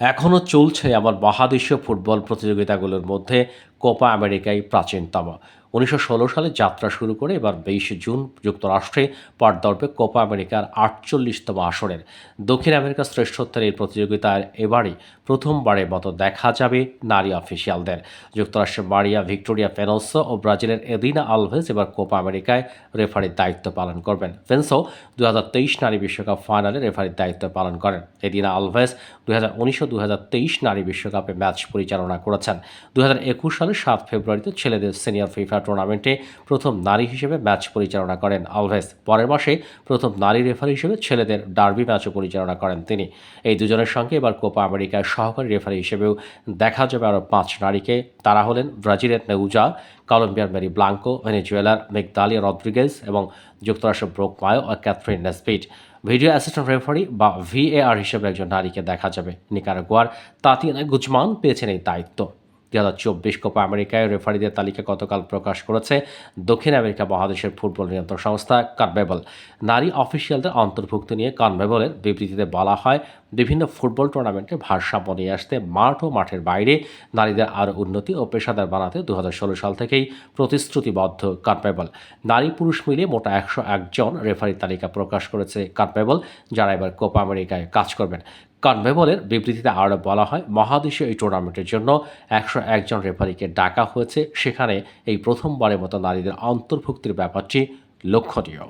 এখনও চলছে আমার মহাদেশীয় ফুটবল প্রতিযোগিতাগুলোর মধ্যে কোপা আমেরিকায় প্রাচীনতম। উনিশশো ষোলো সালে যাত্রা শুরু করে এবার বাইশে জুন যুক্তরাষ্ট্রে পর্দর্বে কোপা আমেরিকার আটচল্লিশতম আসরের। দক্ষিণ আমেরিকার শ্রেষ্ঠত্বের এই প্রতিযোগিতার এবারই প্রথমবারের মতো দেখা যাবে নারী অফিসিয়ালদের। যুক্তরাষ্ট্রের মারিয়া ভিক্টোরিয়া ফেনোসো ও ব্রাজিলের এদিনা আলভেজ এবার কোপা আমেরিকায় রেফারির দায়িত্ব পালন করবেন। ফেন্সো দু হাজার তেইশ নারী বিশ্বকাপ ফাইনালে রেফারির দায়িত্ব পালন করেন। এদিনা আলভেজ দু হাজার উনিশ ও দু নারী বিশ্বকাপে ম্যাচ পরিচালনা করেছেন। দু একুশ সালের সাত ফেব্রুয়ারিতে ছেলেদের সিনিয়র ফিফা টুর্নামেন্টে প্রথম নারী হিসেবে ম্যাচ পরিচালনা করেন আলভেজ পরের মাসে প্রথম নারী রেফারি হিসেবে ছেলেদের ডার্বি ম্যাচও পরিচালনা করেন তিনি। এই দুজনের সঙ্গে এবার কোপা আমেরিকার সহকারী রেফারি হিসেবেও দেখা যাবে আরও পাঁচ নারীকে। তারা হলেন ব্রাজিলের নেউজা, কলম্বিয়ার মেরি ব্লাঙ্কো, ভেনেজুয়েলার মেগদালিয়া রদ্রিগেজ এবং যুক্তরাষ্ট্রের ব্রোক মায়ো ও Kathryn Nesbitt. Video assistant referee বা ভিএআর হিসেবে একজন নারীকে দেখা যাবে। নিকারাগুয়ার তাতিয়ানা গুজমান পেয়েছেন এই দায়িত্ব। দু হাজার চব্বিশ কোপা আমেরিকায় রেফারিদের তালিকা গতকাল প্রকাশ করেছে। দক্ষিণ আমেরিকা মহাদেশের ফুটবল নিয়ন্ত্রণ সংস্থা কানবেবল নারী অফিসিয়ালদের অন্তর্ভুক্ত নিয়ে কানবেবলের বিবৃতিতে বলা হয় বিভিন্ন ফুটবল টুর্নামেন্টে ভারসাম্য নিয়ে আসতে মাঠ ও মাঠের বাইরে নারীদের আরও উন্নতি ও পেশাদার বানাতে দু ষোলো সাল থেকেই প্রতিশ্রুতিবদ্ধ কনমেবল নারী পুরুষ মিলিয়ে মোটা একশো একজন রেফারির তালিকা প্রকাশ করেছে কনমেবল যারা এবার কোপা আমেরিকায় কাজ করবেন। কনমেবলের বিবৃতিতে আরও বলা হয়, মহাদেশীয় এই টুর্নামেন্টের জন্য একশো একজন রেফারিকে ডাকা হয়েছে। সেখানে এই প্রথমবারের মতো নারীদের অন্তর্ভুক্তির ব্যাপারটি লক্ষণীয়।